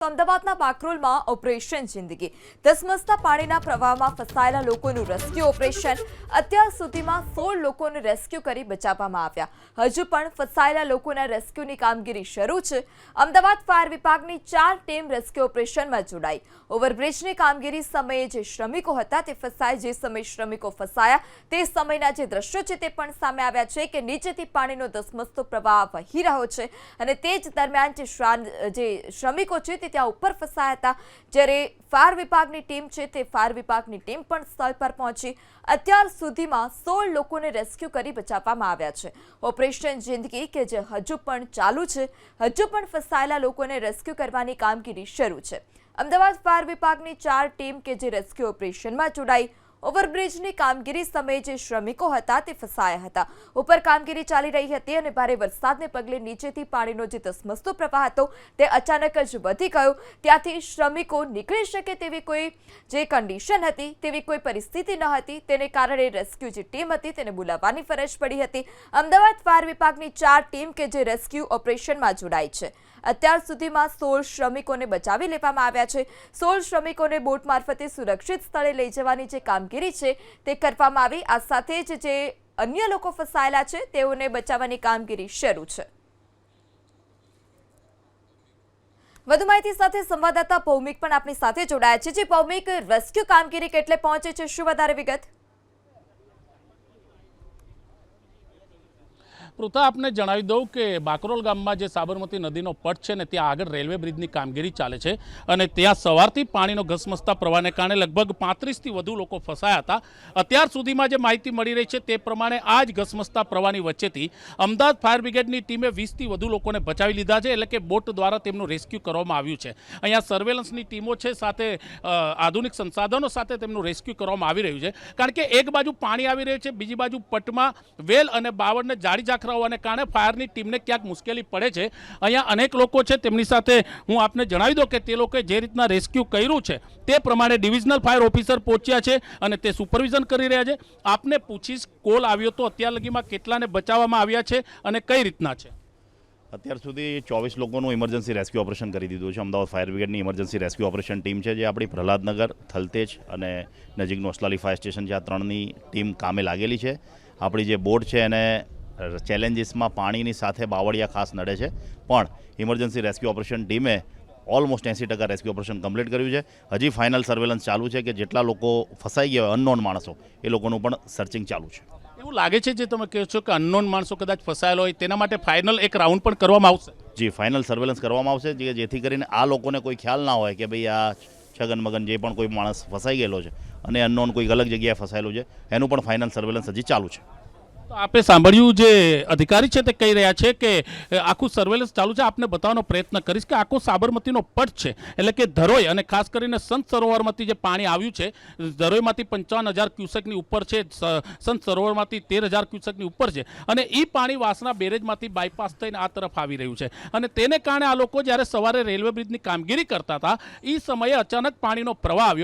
અમદાવાદના બાકરોલમાં ઓપરેશન જિંદગી. ધસમસતા પાણીના પ્રવાહમાં ફસાયેલા લોકોનું રેસ્ક્યુ ઓપરેશન. અત્યાર સુધીમાં સોળ લોકોને રેસ્ક્યુ કરી બચાવવામાં આવ્યા. હજુ પણ ફસાયેલા લોકોના રેસ્ક્યુની કામગીરી શરૂ છે. અમદાવાદ ફાયર વિભાગની ચાર ટીમ રેસ્ક્યુ ઓપરેશનમાં જોડાઈ. ઓવરબ્રિજની કામગીરી સમયે જે શ્રમિકો હતા તે ફસાય, જે સમયે શ્રમિકો ફસાયા, તે સમયના જે દ્રશ્યો છે તે પણ સામે આવ્યા છે કે નીચેથી પાણીનો ધસમસતો પ્રવાહ વહી રહ્યો છે. અને તે જ દરમિયાન જે શ્રમિકો છે તે ત્યાં ઉપર ફસાયા હતા. જ્યારે ફાયર વિભાગની ટીમ છે તે ફાયર વિભાગની ટીમ પણ સ્થળ પર પહોંચી. અત્યાર સુધીમાં સોળ લોકોને રેસ્ક્યુ કરી બચાવવામાં આવ્યા છે. ઓપરેશન જિંદગી કે જે હજુ પણ ચાલુ છે, હજુ પણ ફસાયેલા લોકોને રેસ્ક્યુ કરવાની કામગીરી શરૂ છે. અમદાવાદ ફાયર વિભાગની ચાર ટીમ કે જે રેસ્ક્યુ ઓપરેશનમાં જોડાઈ ઓવરબ્રિજની કામગીરી સમયે જે શ્રમિકો હતા તે ફસાયા હતા. ઉપર કામગીરી ચાલી રહી હતી અને ભારે વરસાદને પગલે નીચેથી પાણીનો જે ધસમસતો પ્રવાહ હતો તે અચાનક જ વધી ગયો. ત્યાંથી શ્રમિકો નીકળી શકે તેવી કોઈ જે કન્ડિશન હતી, તેવી કોઈ પરિસ્થિતિ ન હતી. તેને કારણે રેસ્ક્યુ જે ટીમ હતી તેને બોલાવવાની ફરજ પડી હતી. અમદાવાદ ફાયર વિભાગની ચાર ટીમ કે જે રેસ્ક્યુ ઓપરેશનમાં જોડાઈ છે. અત્યાર સુધીમાં સોળ શ્રમિકોને બચાવી લેવામાં આવ્યા છે. સોળ શ્રમિકોને બોટ મારફતે સુરક્ષિત સ્થળે લઈ જવાની જે કામગીરી છે તે કરવામાં આવી. આ સાથે જ જે અન્ય લોકો ફસાયેલા છે, તેઓને બચાવવાની કામગીરી શરૂ છે. વધુ માહિતી સાથે સંવાદદાતા ભૌમિક પણ આપણી સાથે જોડાયા છે. જે ભૌમિક રેસ્ક્યુ કામગીરી કેટલે પહોંચે છે, શું વધારે વિગત? પૃથા, આપને જણાવી દઉં કે બાકરોલ ગામમાં જે સાબરમતી નદીનો પટ છે ને, ત્યાં આગળ રેલવે બ્રિજની કામગીરી ચાલે છે અને ત્યાં સવારથી પાણીનો ઘસમસતા પ્રવાહને કારણે લગભગ પાંત્રીસથી વધુ લોકો ફસાયા હતા. અત્યાર સુધીમાં જે માહિતી મળી રહી છે તે પ્રમાણે આ જ ઘસમસતા પ્રવાહની વચ્ચેથી અમદાવાદ ફાયર બ્રિગેડની ટીમે વીસથી વધુ લોકોને બચાવી લીધા છે, એટલે કે બોટ દ્વારા તેમનું રેસ્ક્યુ કરવામાં આવ્યું છે. અહીંયા સર્વેલન્સની ટીમો છે સાથે આધુનિક સંસાધનો સાથે તેમનું રેસ્ક્યુ કરવામાં આવી રહ્યું છે. કારણ કે એક બાજુ પાણી આવી રહ્યું છે, બીજી બાજુ પટમાં વેલ અને બાવળને જાળી હોવાને કારણે ફાયરની ટીમને ક્યાંક મુશ્કેલી પડે છે. અહીંયા અનેક લોકો છે, તેમની સાથે હું આપને જણાવી દઉં કે તે લોકોએ જે રીતના રેસ્ક્યુ કર્યું છે, તે પ્રમાણે ડિવિઝનલ ફાયર ઓફિસર પહોંચ્યા છે અને તે સુપરવિઝન કરી રહ્યા છે. આપને પૂછીશ, કોલ આવ્યો તો અત્યાર લગીમાં કેટલાને બચાવવામાં આવ્યા છે અને કઈ રીતના છે? અત્યાર સુધી ચોવીસ લોકોનું ઇમરજન્સી રેસ્ક્યુ ઓપરેશન કરી દીધું છે. અમદાવાદ ફાયર બ્રિગેડની ઇમરજન્સી રેસ્ક્યુ ઓપરેશન ટીમ છે, જે આપણી પ્રહલાદનગર, થલતેજ અને નજીકનું અસલાલી ફાયર સ્ટેશન છે. આ ત્રણની ટીમ કામે લાગેલી છે. આપણી જે બોટ છે એને ચેલેન્જીસમાં પાણીની સાથે બાવળિયા ખાસ નડે છે. પણ ઇમરજન્સી રેસ્ક્યુ ઓપરેશન ટીમે ઓલમોસ્ટ એંસી ટકા રેસ્ક્યુ ઓપરેશન કમ્પ્લીટ કર્યું છે. હજી ફાઇનલ સર્વેલન્સ ચાલુ છે કે જેટલા લોકો ફસાઈ ગયા હોય અનનોન માણસો એ લોકોનું પણ સર્ચિંગ ચાલુ છે. એવું લાગે છે જે તમે કહો છો કે અનનોન માણસો કદાચ ફસાયેલો હોય તેના માટે ફાઇનલ એક રાઉન્ડ પણ કરવામાં આવશે? જી ફાઇનલ સર્વેલન્સ કરવામાં આવશે જે જેથી કરીને આ લોકોને કોઈ ખ્યાલ ના હોય કે ભાઈ આ છગન મગન જે પણ કોઈ માણસ ફસાઈ ગયેલો છે અને અનનોન કોઈ અલગ જગ્યાએ ફસાયેલું છે એનું પણ ફાઇનલ સર્વેલન્સ હજી ચાલુ છે. તો આપે સાંભળ્યું જે અધિકારી છે તે કહી રહ્યા છે કે આખું સર્વેલન્સ ચાલુ છે. આપને બતાવવાનો પ્રયત્ન કરીશ કે આખો સાબરમતીનો પટ છે, એટલે કે ધરોઈ અને ખાસ કરીને સંત સરોવરમાંથી જે પાણી આવ્યું છે, ધરોઈમાંથી પંચાવન હજાર ક્યુસેકની ઉપર છે સંત સરોવરમાંથી તેર હજાર ક્યુસેકની ઉપર છે. અને એ પાણી વાસના બેરેજમાંથી બાયપાસ થઈને આ તરફ આવી રહ્યું છે. અને તેને કારણે આ લોકો જ્યારે સવારે રેલવે બ્રિજની કામગીરી કરતા હતા એ સમયે અચાનક પાણીનો પ્રવાહ આવ્યો.